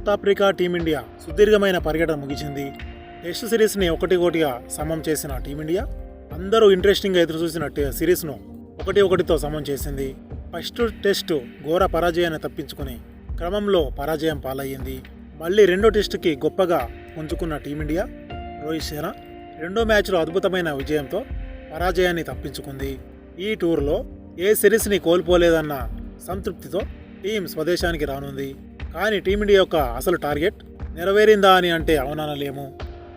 South Africa team India సుదీర్ఘమైన పర్యటన ముగిసింది. టెస్ట్ సిరీస్ని ఒకటి ఒకటిగా సమం చేసిన టీమిండియా అందరూ ఇంట్రెస్టింగ్గా ఎదురు చూసిన సిరీస్ను ఒకటి ఒకటితో సమం చేసింది. ఫస్ట్ టెస్టు ఘోర పరాజయాన్ని తప్పించుకుని క్రమంలో పరాజయం పాలయ్యింది. మళ్ళీ రెండో టెస్టుకి గొప్పగా పుంజుకున్న టీమిండియా రోహిత్ శర్మ రెండో మ్యాచ్లో అద్భుతమైన విజయంతో పరాజయాన్ని తప్పించుకుంది. ఈ టూర్లో ఏ సిరీస్ని కోల్పోలేదన్న సంతృప్తితో టీం స్వదేశానికి రానుంది. కానీ టీమిండియా యొక్క అసలు టార్గెట్ నెరవేరిందా అని అంటే అవనానలేము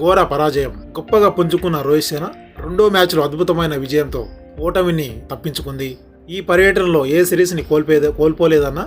ఘోర పరాజయం. గొప్పగా పుంజుకున్న రోహిత్ సేన రెండో మ్యాచ్లో అద్భుతమైన విజయంతో ఓటమిని తప్పించుకుంది. ఈ పర్యటనలో ఏ సిరీస్ని కోల్పోయేద కోల్పోలేదన్న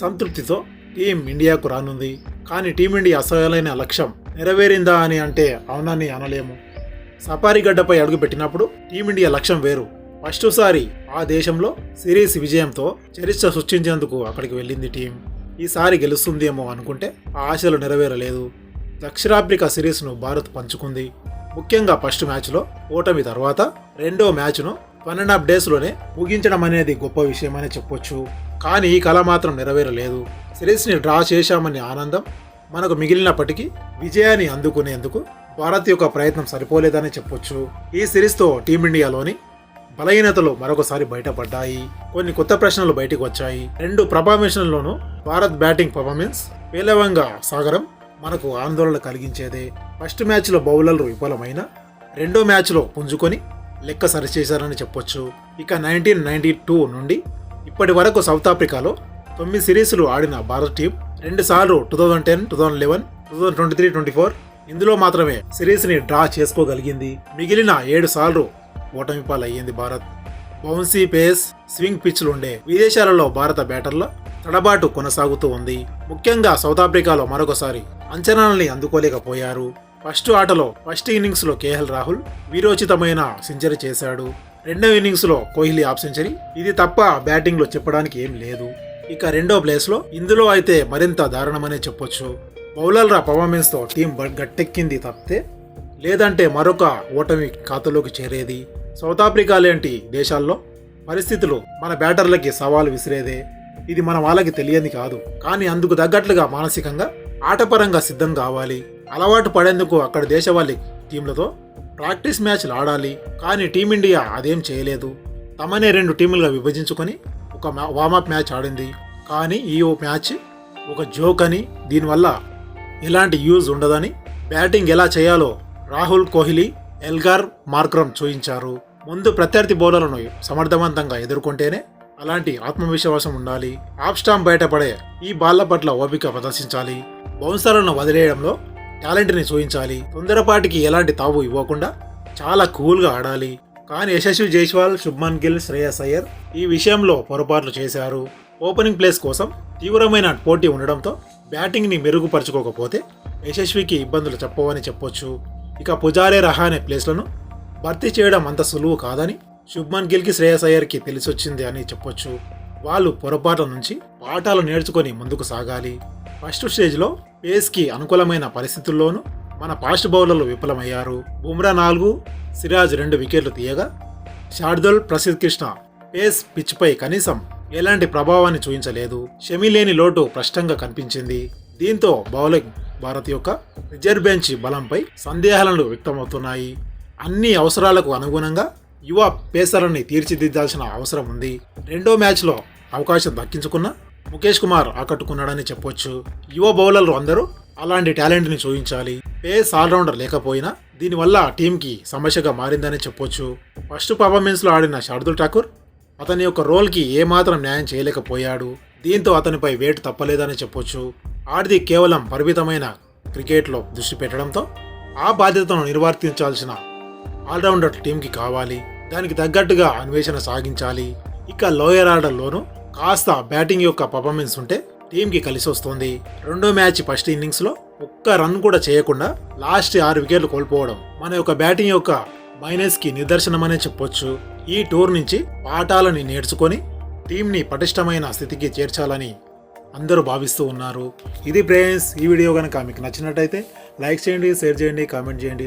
సంతృప్తితో టీం ఇండియాకు రానుంది. కానీ టీమిండియా అసలైన లక్ష్యం నెరవేరిందా అని అంటే అవునని అనలేము. సఫారీ గడ్డపై అడుగుపెట్టినప్పుడు టీమిండియా లక్ష్యం వేరు. ఫస్ట్ సారి ఆ దేశంలో సిరీస్ విజయంతో చరిత్ర సృష్టించేందుకు అక్కడికి వెళ్ళింది టీం ఈసారి గెలుస్తుందేమో అనుకుంటే ఆ ఆశలు నెరవేరలేదు. దక్షిణాఫ్రికా సిరీస్ను భారత్ పంచుకుంది. ముఖ్యంగా ఫస్ట్ మ్యాచ్లో ఓటమి తర్వాత రెండో మ్యాచ్ను వన్ అండ్ హాఫ్ డేస్లోనే ముగించడం అనేది గొప్ప విషయమనే చెప్పొచ్చు. కానీ ఈ కళ మాత్రం నెరవేరలేదు. సిరీస్ని డ్రా చేశామనే ఆనందం మనకు మిగిలినప్పటికీ విజయాన్ని అందుకునేందుకు భారత్ యొక్క ప్రయత్నం సరిపోలేదని చెప్పొచ్చు. ఈ సిరీస్తో టీమిండియాలోని బలహీనతలు మరొకసారి బయటపడ్డాయి. కొన్ని కొత్త ప్రశ్నలు బయటకు వచ్చాయి. రెండు ప్రభావిషన్లోనూ భారత్ బ్యాటింగ్ పర్ఫార్మెన్స్ పేలవంగా సాగరం మనకు ఆందోళన కలిగించేదే. ఫస్ట్ మ్యాచ్లో బౌలర్లు విఫలమైన రెండో మ్యాచ్లో పుంజుకొని లెక్క సరిచేశారని చెప్పొచ్చు. ఇక నైన్టీన్ నైన్టీ టూ నుండి ఇప్పటి వరకు సౌత్ ఆఫ్రికాలో తొమ్మిది సిరీస్లు ఆడిన భారత్ టీం రెండుసార్లు two thousand ten two thousand eleven two thousand twenty three twenty four ఇందులో మాత్రమే సిరీస్ని డ్రా చేసుకోగలిగింది. మిగిలిన ఏడు సార్లు ఓటమి పాలయ్యింది భారత్. బౌన్సీ పేస్ స్వింగ్ పిచ్లు ఉండే విదేశాలలో భారత బ్యాటర్ల తడబాటు కొనసాగుతూ ఉంది. ముఖ్యంగా సౌత్ ఆఫ్రికాలో మరొకసారి అంచనాలని అందుకోలేకపోయారు. ఫస్ట్ ఆటలో ఫస్ట్ ఇన్నింగ్స్లో కేఎల్ రాహుల్ వీరోచితమైన సెంచరీ చేశాడు. రెండో ఇన్నింగ్స్లో కోహ్లీ హాఫ్ సెంచరీ. ఇది తప్ప బ్యాటింగ్లో చెప్పడానికి ఏం లేదు. ఇక రెండో ప్లేస్లో ఇందులో అయితే మరింత దారుణమనే చెప్పొచ్చు. బౌలర్ల పర్ఫార్మెన్స్తో టీం గట్టెక్కింది తప్పితే లేదంటే మరొక ఓటమి ఖాతాలోకి చేరేది. సౌత్ ఆఫ్రికా లాంటి దేశాల్లో? పరిస్థితులు మన బ్యాటర్లకి సవాలు విసిరేదే. ఇది మన వాళ్ళకి తెలియని కాదు. కానీ అందుకు తగ్గట్లుగా మానసికంగా ఆటపరంగా సిద్ధం కావాలి. అలవాటు పడేందుకు అక్కడ దేశవాళి టీంలతో ప్రాక్టీస్ మ్యాచ్లు ఆడాలి. కానీ టీమిండియా అదేం చేయలేదు. తమనే రెండు టీములుగా విభజించుకొని ఒక మ్యా- వార్మప్ మ్యాచ్ ఆడింది. కానీ ఈ ఓ మ్యాచ్ ఒక జోక్ అని దీనివల్ల ఎలాంటి యూజ్ ఉండదని బ్యాటింగ్ ఎలా చేయాలో రాహుల్ కోహ్లీ ఎల్గార్ మార్క్రమ్ చూయించారు. ముందు ప్రత్యర్థి బౌలర్లను సమర్థవంతంగా ఎదుర్కొంటేనే అలాంటి ఆత్మవిశ్వాసం ఉండాలి. ఆఫ్ స్టాంప్ బయటపడే ఈ బాల్ల పట్ల ఓపిక ప్రదర్శించాలి. బౌన్సర్లను వదిలేయడంలో టాలెంట్ని చూపించాలి తొందరపాటికి ఎలాంటి తావు ఇవ్వకుండా చాలా కూల్గా ఆడాలి. కానీ యశస్వి జైస్వాల్ శుభ్మన్ గిల్ శ్రేయస్ అయ్యర్ ఈ విషయంలో పొరపాట్లు చేశారు. ఓపెనింగ్ ప్లేస్ కోసం తీవ్రమైన పోటీ ఉండడంతో బ్యాటింగ్ని మెరుగుపరచుకోకపోతే యశస్వికి ఇబ్బందులు చెప్పవని చెప్పొచ్చు. ఇక పుజారే రహానే ప్లేస్లను భర్తీ చేయడం అంత సులువు కాదని శుభ్మన్ గిల్కి శ్రేయస్ అయ్యర్కి తెలిసొచ్చింది అని చెప్పొచ్చు. వాళ్ళు పొరపాట్ల నుంచి పాఠాలు నేర్చుకొని ముందుకు సాగాలి. ఫస్ట్ స్టేజ్లో పేస్కి అనుకూలమైన పరిస్థితుల్లోనూ మన ఫాస్ట్ బౌలర్లు విఫలమయ్యారు. బుమ్రా నాలుగు సిరాజ్ రెండు వికెట్లు తీయగా షార్దుల్ ప్రసిద్ కృష్ణ పేస్ పిచ్పై కనీసం ఎలాంటి ప్రభావాన్ని చూపించలేదు. షమి లేని లోటు స్పష్టంగా కనిపించింది. దీంతో బౌలింగ్ భారత్ యొక్క రిజర్వ్ బెంచ్ బలంపై సందేహాలను వ్యక్తమవుతున్నాయి. అన్ని అవసరాలకు అనుగుణంగా యువ పేసర్ని తీర్చిదిద్దాల్సిన అవసరం ఉంది. రెండో మ్యాచ్లో అవకాశం దక్కించుకున్న ముఖేష్ కుమార్ ఆకట్టుకున్నాడని చెప్పొచ్చు. యువ బౌలర్లు అందరూ అలాంటి టాలెంట్ని చూపించాలి. పేస్ ఆల్రౌండర్ లేకపోయినా దీనివల్ల టీంకి సమస్యగా మారిందని చెప్పొచ్చు. ఫస్ట్ పర్ఫార్మెన్స్లో ఆడిన శార్దుల్ ఠాకూర్ అతని యొక్క రోల్కి ఏమాత్రం న్యాయం చేయలేకపోయాడు. దీంతో అతనిపై వేటు తప్పలేదని చెప్పొచ్చు. ఆడిది కేవలం పరిమితమైన క్రికెట్లో దృష్టి పెట్టడంతో ఆ బాధ్యతను నిర్వర్తించాల్సిన ఆల్రౌండర్ టీంకి కావాలి దానికి తగ్గట్టుగా అన్వేషణ సాగించాలి. ఇక లోయర్ ఆర్డర్లోనూ కాస్త బ్యాటింగ్ యొక్క పర్ఫార్మెన్స్ ఉంటే టీంకి కలిసి వస్తుంది రెండో మ్యాచ్ ఫస్ట్ ఇన్నింగ్స్లో ఒక్క రన్ కూడా చేయకుండా లాస్ట్ ఆరు వికెట్లు కోల్పోవడం మన యొక్క బ్యాటింగ్ యొక్క మైనస్కి నిదర్శనమనే చెప్పొచ్చు. ఈ టూర్ నుంచి పాఠాలని నేర్చుకొని టీంని పటిష్టమైన స్థితికి చేర్చాలని అందరూ భావిస్తూ ఉన్నారు. ఇది ప్రేయన్స్ ఈ వీడియో కనుక మీకు నచ్చినట్టయితే లైక్ చేయండి షేర్ చేయండి కామెంట్ చేయండి.